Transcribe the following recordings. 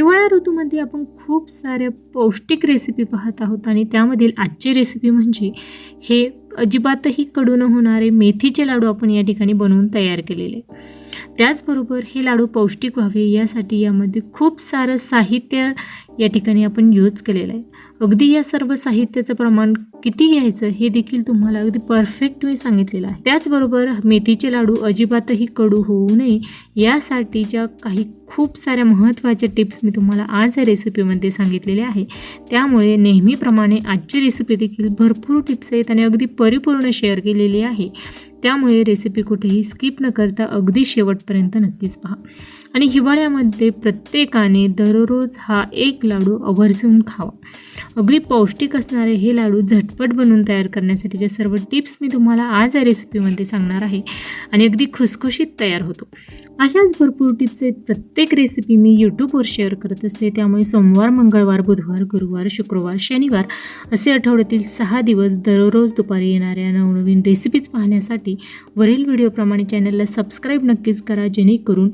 हिवाळा ऋतूमध्ये आपण खूप साऱ्या पौष्टिक रेसिपी पाहत आहोत आणि त्यामधील आजची रेसिपी म्हणजे हे अजिबातही कडू न होणारे मेथीचे लाडू आपण या ठिकाणी बनवून तयार केलेले. त्याचबरोबर हे लाडू पौष्टिक व्हावे यासाठी यामध्ये खूप सारं साहित्य या ठिकाणी आपण यूज केलेला आहे. अगदी या सर्व साहित्याचं प्रमाण किती घ्यायचं हे देखील तुम्हाला अगदी परफेक्ट मी सांगितलेलं आहे. त्याचबरोबर मेथीचे लाडू अजिबातही कडू होऊ नये. यासाठीच्या काही खूप साऱ्या महत्त्वाच्या टिप्स मी तुम्हाला आज या रेसिपीमध्ये सांगितलेल्या आहे. त्यामुळे नेहमीप्रमाणे आजची रेसिपी देखील भरपूर टिप्स आहेत आणि अगदी परिपूर्ण शेअर केलेली आहे. त्यामुळे रेसिपी कुठेही स्किप न करता अगदी शेवटपर्यंत नक्कीच पहा. आणि हिवाळ्यामध्ये प्रत्येकाने दररोज हा एक लाडू आवर्जून खावा. अगदी पौष्टिक असणारे हे लाडू झटपट बनवून तयार करण्यासाठीच्या सर्व टिप्स मी तुम्हाला आज या रेसिपीमध्ये सांगणार आहे आणि अगदी खुसखुशीत तयार होतो. अशाच भरपूर टिप्स आहेत. प्रत्येक रेसिपी मी यूट्यूबवर शेअर करत असते. त्यामुळे सोमवार मंगळवार बुधवार गुरुवार शुक्रवार शनिवार असे आठवड्यातील सहा दिवस दररोज दुपारी येणाऱ्या नवनवीन रेसिपीज पाहण्यासाठी वरील व्हिडिओप्रमाणे चॅनलला सबस्क्राईब नक्कीच करा. जेणेकरून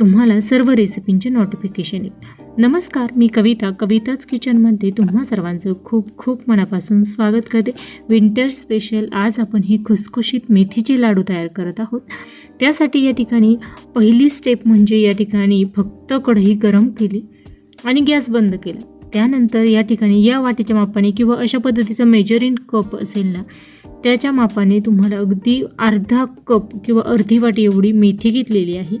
तुम्हाला सर्व रेसिपींचे नोटिफिकेशन येईल. नमस्कार मी कविता. कविताच किचनमध्ये तुम्हा सर्वांचं खूप खूप मनापासून स्वागत करते. विंटर स्पेशल आज आपण हे खुसखुशीत मेथीचे लाडू तयार करत आहोत. त्यासाठी या ठिकाणी पहिली स्टेप म्हणजे या ठिकाणी फक्त कढई गरम केली आणि गॅस बंद केला. त्यानंतर या ठिकाणी या वाटीच्या मापाने किंवा अशा पद्धतीचा मेजरिंग कप असेल ना त्याच्या मापाने तुम्हाला अगदी अर्धा कप किंवा अर्धी वाटी एवढी मेथी घेतलेली आहे.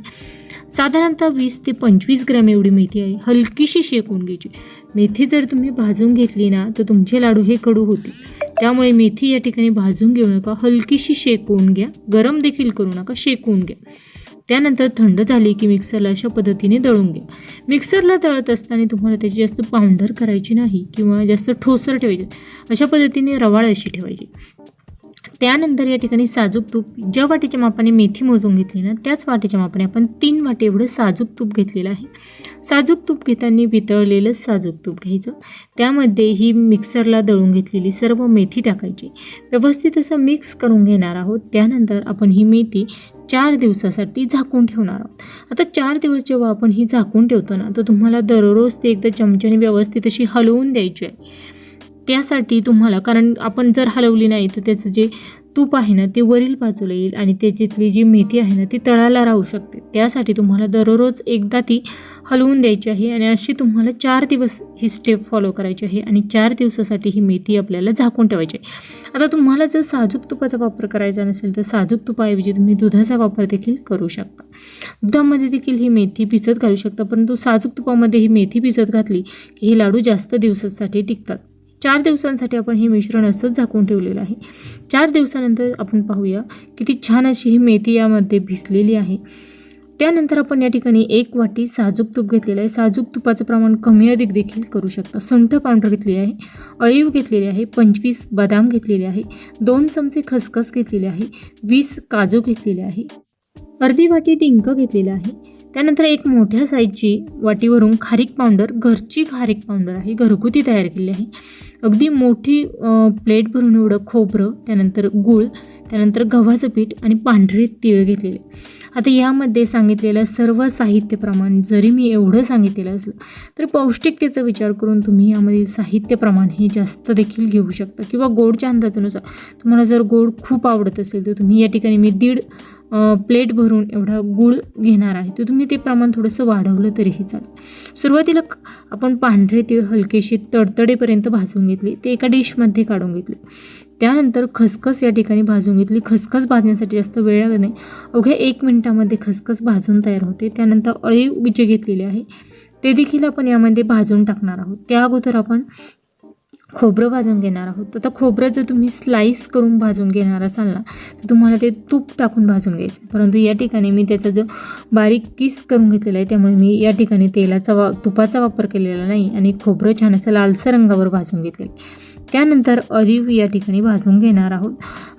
साधारणतः वीस ते पंचवीस ग्रॅम एवढी मेथी आहे. हलकीशी शेकून घ्यायची. मेथी जर तुम्ही भाजून घेतली ना तर तुमचे लाडू हे कडू होतील. त्यामुळे मेथी या ठिकाणी भाजून घेऊ नका. हलकीशी शेकवून घ्या. गरम देखील करू नका. शेकवून घ्या. त्यानंतर थंड झाली की मिक्सरला अशा पद्धतीने दळून घ्या. मिक्सरला दळत असताना तुम्हाला त्याची जास्त पावडर करायची नाही किंवा जास्त ठोसर ठेवायची. अशा पद्धतीने रवाळ अशी ठेवायची. त्यानंतर या ठिकाणी साजूक तूप ज्या वाटीच्या मापाने मेथी मोजून घेतली ना त्याच वाटीच्या मापाने आपण तीन वाटी एवढं साजूक तूप घेतलेलं आहे. साजूक तूप घेताना वितळलेलं साजूक तूप घ्यायचं. त्यामध्ये ही मिक्सरला दळून घेतलेली सर्व मेथी टाकायची. व्यवस्थित असं मिक्स करून घेणार आहोत. त्यानंतर आपण ही मेथी चार दिवसासाठी झाकून ठेवणार आहोत. आता चार दिवस जेव्हा आपण ही झाकून ठेवतो ना तर तुम्हाला दररोज ते एकदा चमच्याने व्यवस्थित अशी हलवून द्यायची आहे. त्यासाठी तुम्हाला कारण आपण जर हलवली नाही तर त्याचं जे तूप आहे ना ते वरील बाजूला येईल आणि त्याच्यातली जी मेथी आहे ना ती तळाला राहू शकते. त्यासाठी तुम्हाला दररोज एकदा ती हलवून द्यायची आहे आणि अशी तुम्हाला चार दिवस ही स्टेप फॉलो करायची आहे आणि चार दिवसासाठी ही मेथी आपल्याला झाकून ठेवायची आहे. आता तुम्हाला जर साजूक तुपाचा वापर करायचा नसेल तर साजूक तुपाऐवजी तुम्ही दुधाचा वापर देखील करू शकता. दुधामध्ये देखील ही मेथी भिजत घालू शकता परंतु साजूक तुपामध्ये ही मेथी भिजत घातली की हे लाडू जास्त दिवसासाठी टिकतात. चार दिवसांसाठी आपण हे मिश्रण असंच झाकून ठेवलेलं आहे. चार दिवसानंतर आपण पाहूया किती छान अशी ही मेथी यामध्ये भिजलेली आहे. त्यानंतर आपण या ठिकाणी एक वाटी साजूक तूप घेतलेलं आहे. साजूक तुपाचं प्रमाण कमी अधिक देखील करू शकता. सुंठ पावडर घेतलेली आहे. अळीव घेतलेली आहे. पंचवीस बदाम घेतलेले आहे. दोन चमचे खसखस घेतलेले आहे. वीस काजू घेतलेले आहे. अर्धी वाटी डिंक घेतलेलं आहे. त्यानंतर एक मोठ्या साईजची वाटीवरून खारीक पावडर घरची खारीक पावडर आहे. घरगुती तयार केली आहे. अगदी मोठी प्लेट भरून एवढं खोबरं त्यानंतर गूळ त्यानंतर गव्हाचं पीठ आणि पांढरे तीळ घेतलेले. आता यामध्ये सांगितलेलं सर्व साहित्य प्रमाण जरी मी एवढं सांगितलेलं असलं तर पौष्टिकतेचा विचार करून तुम्ही यामध्ये साहित्य प्रमाण हे जास्त देखील घेऊ शकता. किंवा गोडच्या अंदाजानुसार तुम्हाला जर गोड खूप आवडत असेल तर तुम्ही या ठिकाणी मी दीड प्लेट भरून एवढा गूळ घेणार आहे. तर तुम्ही ते प्रमाण थोडंसं वाढवलं तरीही चालेल. सुरुवातीला आपण पांढरे तीळ हलकेशी तडतडेपर्यंत भाजून घेतले. ते एका डिशमध्ये काढून घेतले. त्यानंतर खसखस या ठिकाणी भाजून घेतली. खसखस भाजण्यासाठी जास्त वेळ लागत नाही. अवघ्या एक मिनटामध्ये खसखस भाजून तयार होते. त्यानंतर अळीव जे घेतलेले आहे ते देखील आपण यामध्ये भाजून टाकणार आहोत. त्या अगोदर आपण खोबरं भाजून घेणार आहोत. आता खोबरं जर तुम्ही स्लाईस करून भाजून घेणार असाल ना तर तुम्हाला ते तूप टाकून भाजून घ्यायचं परंतु या ठिकाणी मी त्याचा जो बारीक किस करून घेतलेला आहे त्यामुळे मी या ठिकाणी तेलाचा वा तुपाचा वापर केलेला नाही आणि खोबरं छान असं लालसर रंगावर भाजून घेतलेलं त्यानंतर अळीव या ठिकाणी भाजून घेणार आहोत.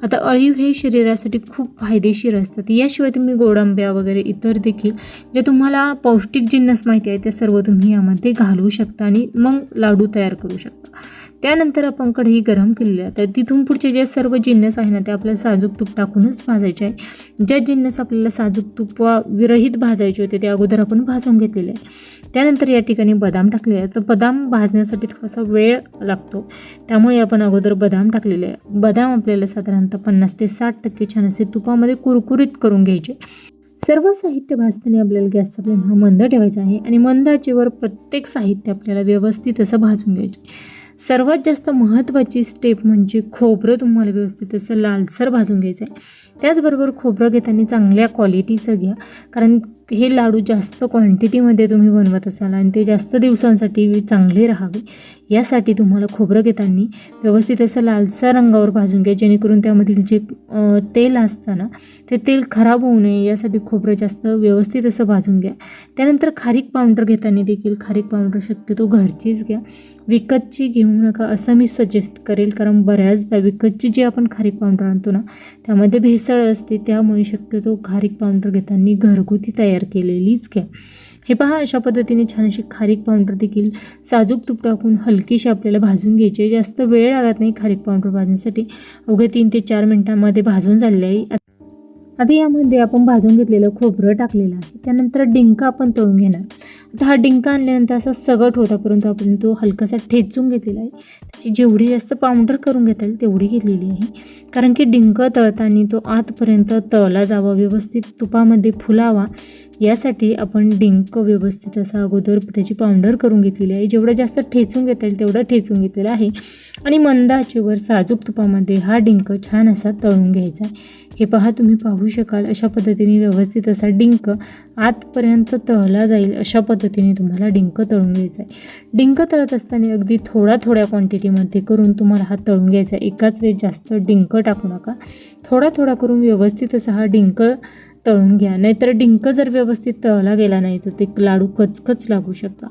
आता अळीव हे शरीरासाठी खूप फायदेशीर असतात. याशिवाय तुम्ही गोडांब्या वगैरे इतर देखील जे तुम्हाला पौष्टिक जिन्नस माहिती आहे ते सर्व तुम्ही यामध्ये घालू शकता आणि मग लाडू तयार करू शकता. त्यानंतर आपण कढई गरम केलेली आहे. तर तिथून पुढचे जे सर्व जिन्नस आहे ना ते आपल्याला साजूक तूप टाकूनच भाजायचे आहे. ज्या जिन्नस आपल्याला साजूक तूप विरहित भाजायचे होते ते अगोदर आपण भाजून घेतलेले आहे. त्यानंतर या ठिकाणी बदाम टाकलेले आहे तर बदाम भाजण्यासाठी थोडासा वेळ लागतो. त्यामुळे आपण अगोदर बदाम टाकलेले आहे. बदाम आपल्याला साधारणतः पन्नास ते साठ टक्के छान असे तुपामध्ये कुरकुरीत करून घ्यायचे सर्व साहित्य भाजताना आपल्याला गॅसचा फ्लेम हा मंद ठेवायचा आहे आणि मंद आचेवर प्रत्येक साहित्य आपल्याला व्यवस्थित असं भाजून घ्यायचे सर्वात जास्त महत्त्वाची स्टेप म्हणजे खोबरं तुम्हाला व्यवस्थित असं लालसर भाजून घ्यायचं आहे त्याचबरोबर खोबरं घेताना चांगल्या क्वालिटीचं घ्या. कारण हे लाडू जास्त क्वांटिटीमध्ये तुम्ही बनवत असाल आणि ते जास्त दिवसांसाठी चांगले राहावे यासाठी तुम्हाला खोबरं घेताना व्यवस्थित असं लालसा रंगावर भाजून घ्या जेणेकरून त्यामधील जे तेल असतं ना ते तेल खराब होऊ नये यासाठी खोबरं जास्त व्यवस्थित असं भाजून घ्या. त्यानंतर खारीक पावडर घेताना देखील खारीक पावडर शक्यतो घरचीच घ्या. विकतची घेऊ नका असं मी सजेस्ट करेल कारण बऱ्याचदा विकतची जी आपण खारीक पावडर आणतो ना त्यामध्ये भेसळ असते त्यामुळे शक्यतो खारीक पावडर घेताना घरगुती तयार तयार केलेलीच घ्या. हे पहा अशा पद्धतीने छान अशी खारीक पावडर देखील साजूक तूप टाकून हलकीशी आपल्याला भाजून घ्यायची जास्त वेळ लागत नाही खारीक पावडर भाजण्यासाठी. अवघ्या तीन ते चार मिनटामध्ये भाजून झालेलं आहे. आता यामध्ये आपण भाजून घेतलेलं खोबरं टाकलेलं आहे. त्यानंतर डिंका आपण तळून घेणार. आता हा डिंका आणल्यानंतर असा सगट होता परंतु आपण तो हलकासा ठेचून घेतलेला आहे. त्याची जेवढी जास्त पावडर करून घेता येईल तेवढी घेतलेली आहे. कारण की डिंक तळताना तो आतपर्यंत तळला जावा व्यवस्थित तुपामध्ये फुलावा. यासाठी आपण डिंक व्यवस्थित असा अगोदर त्याची पावडर करून घेतलेली आहे. जेवढं जास्त ठेचून घेता येईल तेवढं ठेचून घेतलेलं आहे. आणि मंद आचेवर साजूक तुपामध्ये हा डिंक छान असा तळून घ्यायचा आहे. हे पहा तुम्ही पाहू शकाल अशा पद्धतीने व्यवस्थित असा डिंक आतपर्यंत तळला जाईल अशा पद्धतीने तुम्हाला डिंक तळून घ्यायचा आहे. डिंक तळत असताना अगदी थोड्या थोड्या क्वांटिटीमध्ये करून तुम्हाला हा तळून घ्यायचा आहे. एकाच वेळेस जास्त डिंक टाकू नका. थोडा थोडा करून व्यवस्थित असा हा डिंक तळून घ्या. नाहीतर डिंक जर व्यवस्थित तळला गेला नाही तर ते लाडू कचकच लागू शकता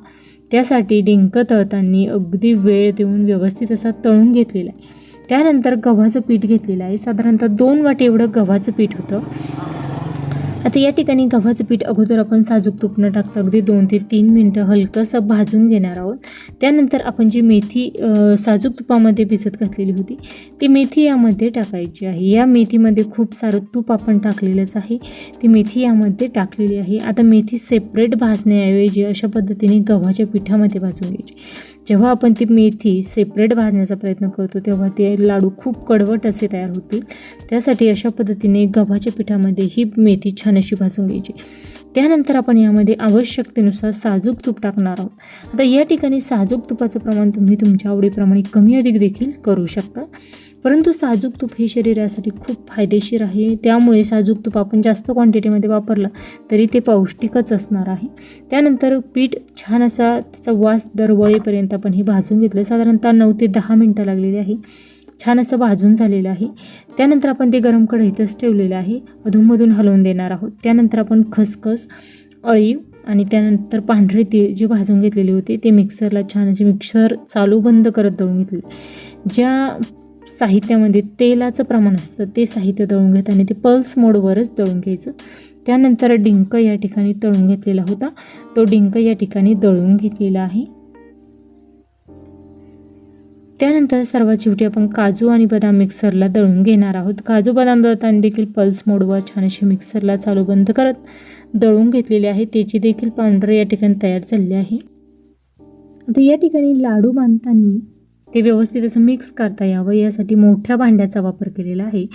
त्यासाठी डिंक तळताना अगदी वेळ देऊन व्यवस्थित असा तळून घेतलेला आहे. त्यानंतर गव्हाचं पीठ घेतलेलं आहे. साधारणतः दोन वाटी एवढं गव्हाचं पीठ होतं. आता या ठिकाणी गव्हाचं पीठ अगोदर आपण साजूक तूप न टाकता अगदी दोन ते तीन मिनटं हलकंसं भाजून घेणार आहोत. त्यानंतर आपण जी मेथी साजूक तुपामध्ये भिजत घातलेली होती ती मेथी यामध्ये टाकायची आहे. या मेथीमध्ये खूप सारं तूप आपण टाकलेलंच आहे. ती मेथी यामध्ये टाकलेली आहे. आता मेथी सेपरेट भाजण्याऐवजी अशा पद्धतीने गव्हाच्या पिठामध्ये भाजून घ्यायची. जेव्हा आपण ती मेथी सेपरेट भाजण्याचा प्रयत्न करतो तेव्हा ते लाडू खूप कडवट असे तयार होतील. त्यासाठी अशा पद्धतीने गव्हाच्या पिठामध्ये ही मेथी छान अशी भाजून घ्यायची. त्यानंतर आपण यामध्ये आवश्यकतेनुसार साजूक तूप टाकणार आहोत. आता या ठिकाणी साजूक तुपाचं प्रमाण तुम्ही तुमच्या आवडीप्रमाणे कमी अधिक देखील करू शकता. परंतु साजूक तूप हे शरीरासाठी खूप फायदेशीर आहे. त्यामुळे साजूक तूप आपण जास्त क्वांटिटीमध्ये वापरलं तरी ते पौष्टिकच असणार आहे. त्यानंतर पीठ छान असा त्याचा वास दरवळेपर्यंत आपण हे भाजून घेतलं. साधारणतः नऊ ते दहा मिनटं लागलेली आहे. छान असं भाजून झालेलं आहे. त्यानंतर आपण ते गरम कढईतच ठेवलेलं आहे. अधूनमधून हलवून देणार आहोत. त्यानंतर आपण खसखस अळीव आणि त्यानंतर पांढरे तीळ जे भाजून घेतलेले होते ते मिक्सरला छान असे मिक्सर चालू बंद करत दळून घेतले. ज्या साहित्यामध्ये तेलाचं प्रमाण असतं ते साहित्य दळून घेताना ते पल्स मोडवरच दळून घ्यायचं. त्यानंतर डिंक या ठिकाणी तळून घेतलेला होता. तो डिंक या ठिकाणी दळून घेतलेला आहे. त्यानंतर सर्वात शेवटी आपण काजू आणि बदाम मिक्सरला दळून घेणार आहोत. काजू बदाम दळताना देखील पल्स मोडवर छान असे मिक्सरला चालू बंद करत दळून घेतलेले आहे. त्याची देखील पावडर या ठिकाणी तयार झालेली आहे. आता या ठिकाणी लाडू बांधताना ते व्यवस्थित असं मिक्स करता यावं. यासाठी मोठ्या भांड्याचा वापर केलेला आहे.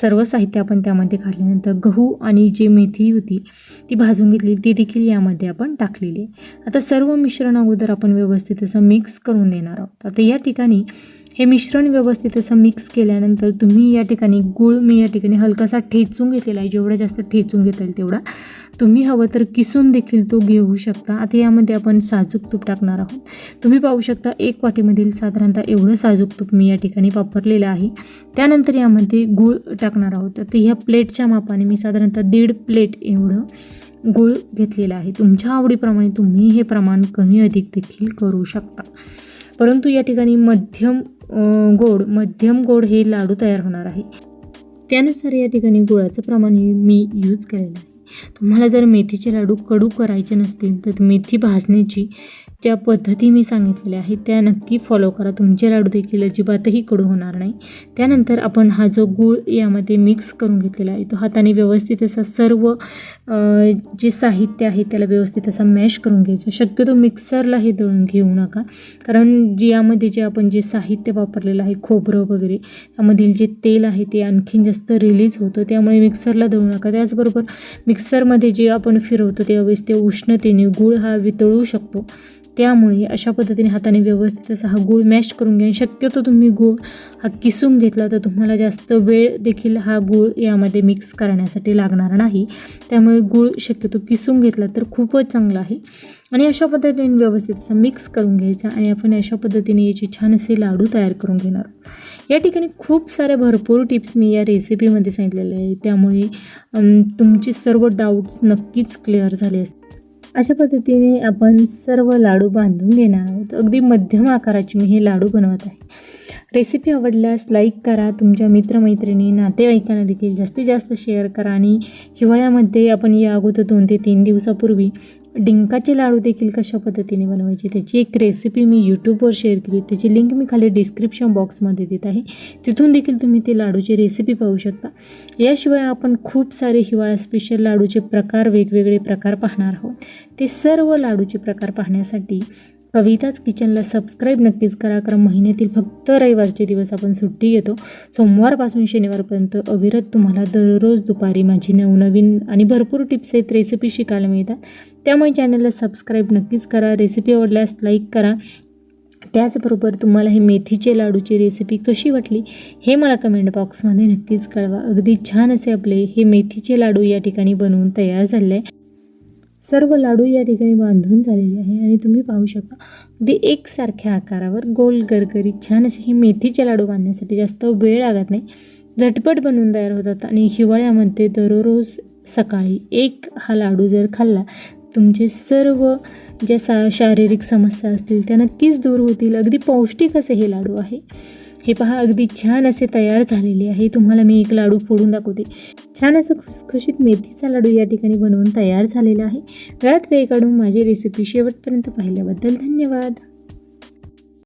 सर्व साहित्य आपण त्यामध्ये काढल्यानंतर गहू आणि जी मेथी होती ती भाजून घेतली. ती देखील यामध्ये आपण टाकलेली आहे. आता सर्व मिश्रण अगोदर आपण व्यवस्थित असं मिक्स करून देणार आहोत. आता या ठिकाणी हे मिश्रण व्यवस्थित असं मिक्स केल्यानंतर तुम्ही या ठिकाणी गूळ मी या ठिकाणी हलकासा ठेचून घेतलेला आहे. जेवढा जास्त ठेचून घेता येईल तेवढा. तुम्ही हवं तर किसून देखील तो घेऊ शकता. आता यामध्ये आपण साजूक तूप टाकणार आहोत. तुम्ही पाहू शकता एक वाटीमधील साधारणतः एवढं साजूक तूप मी या ठिकाणी वापरलेलं आहे. त्यानंतर यामध्ये गूळ टाकणार आहोत. तर ह्या प्लेटच्या मापाने मी साधारणतः दीड प्लेट एवढं गूळ घेतलेलं आहे. तुमच्या आवडीप्रमाणे तुम्ही हे प्रमाण कमी अधिक देखील करू शकता. परंतु या ठिकाणी मध्यम गोड मध्यम गोड हे लाडू तयार होणार आहे. त्यानुसार या ठिकाणी गुळाचं प्रमाण मी यूज केलेलं आहे. तुम्हाला जर मेथीचे लाडू कडू करायचे नसतील तर मेथी भाजण्याची ज्या पद्धती मी सांगितलेल्या आहेत त्या नक्की फॉलो करा. तुमचे लाडू देखील अजिबातही कडू होणार नाही. त्यानंतर आपण हा जो गूळ यामध्ये मिक्स करून घेतलेला आहे तो हाताने व्यवस्थित असा सर्व जे साहित्य आहे त्याला व्यवस्थित असा मॅश करून घ्यायचं. शक्यतो मिक्सरला हे दळून घेऊ नका. कारण जे यामध्ये जे आपण जे साहित्य वापरलेलं आहे खोबरं वगैरे त्यामधील जे तेल आहे ते आणखीन जास्त रिलीज होतं. त्यामुळे मिक्सरला दळू नका. त्याचबरोबर मिक्सरमध्ये जे आपण फिरवतो त्यावेळेस ते उष्णतेने गूळ हा वितळू शकतो. त्यामुळे अशा पद्धतीने हाताने व्यवस्थित असा हा गूळ मॅश करून घ्या. शक्यतो तुम्ही गूळ हा किसून घेतला तर तुम्हाला जास्त वेळ देखील हा गूळ यामध्ये मिक्स करण्यासाठी लागणार नाही. त्यामुळे गूळ शक्यतो किसून घेतला तर खूपच चांगला आहे. आणि अशा पद्धतीने व्यवस्थित असा मिक्स करून घ्यायचा आणि आपण अशा पद्धतीने याचे छान असे लाडू तयार करून घेणार. आहोत. या ठिकाणी खूप साऱ्या भरपूर टिप्स मी या रेसिपीमध्ये सांगितलेल्या आहे त्यामुळे तुमचे सर्व डाऊट्स नक्कीच क्लिअर झाले असतील. अशा पद्धतीने आपण सर्व लाडू बांधून घेणार आहोत. अगदी मध्यम आकाराचे मी हे लाडू बनवत आहे. रेसिपी आवडल्यास लाईक करा. तुमच्या मित्रमैत्रिणी नातेवाईकांना देखील जास्तीत जास्त शेअर करा आणि हिवाळ्यामध्ये आपण या अगोदर दोन ते तीन दिवसापूर्वी डिंकाचे लाडू देखील कशा पद्धतीने बनवायचे त्याची एक रेसिपी मी यूट्यूबवर शेअर केली त्याची लिंक मी खाली डिस्क्रिप्शन बॉक्समध्ये देत आहे. तिथून देखील तुम्ही ते लाडूची रेसिपी पाहू शकता. याशिवाय आपण खूप सारे हिवाळा स्पेशल लाडूचे प्रकार वेगवेगळे प्रकार पाहणार आहोत. ते सर्व लाडूचे प्रकार पाहण्यासाठी कविताच किचनला सबस्क्राईब नक्कीच करा कारण महिन्यातील फक्त रविवारचे दिवस आपण सुट्टी घेतो. सोमवारपासून शनिवारपर्यंत अविरत तुम्हाला दररोज दुपारी माझी नवनवीन आणि भरपूर टिप्स आहेत रेसिपी शिकायला मिळतात. त्यामुळे चॅनलला सबस्क्राईब नक्कीच करा रेसिपी आवडल्यास लाईक करा. त्याचबरोबर तुम्हाला हे मेथीचे लाडूची रेसिपी कशी वाटली हे मला कमेंट बॉक्समध्ये नक्कीच कळवा. अगदी छान असे आपले हे मेथीचे लाडू या ठिकाणी बनवून तयार झाले आहे सर्व लाडू या ठिकाणी बांधून झालेले आहे आणि तुम्ही पाहू शकता अगदी एकसारख्या आकारावर गोल गरगरीत छान असे हे मेथीचे लाडू बांधण्यासाठी जास्त वेळ लागत नाही. झटपट बनवून तयार होतात आणि हिवाळ्यामध्ये दररोज सकाळी एक हा लाडू जर खाल्ला तुमचे सर्व ज्या सा शारीरिक समस्या असतील त्या नक्कीच दूर होतील. अगदी पौष्टिक असे हे लाडू आहे. हे पहा अगदी छान असे तयार झालेले आहे. तुम्हाला मी एक लाडू फोडून दाखवते. छान असं खुसखुशीत मेथीचा लाडू या ठिकाणी बनवून तयार झालेला आहे. वेळात वेळ काढून माझी रेसिपी शेवटपर्यंत पाहिल्याबद्दल धन्यवाद.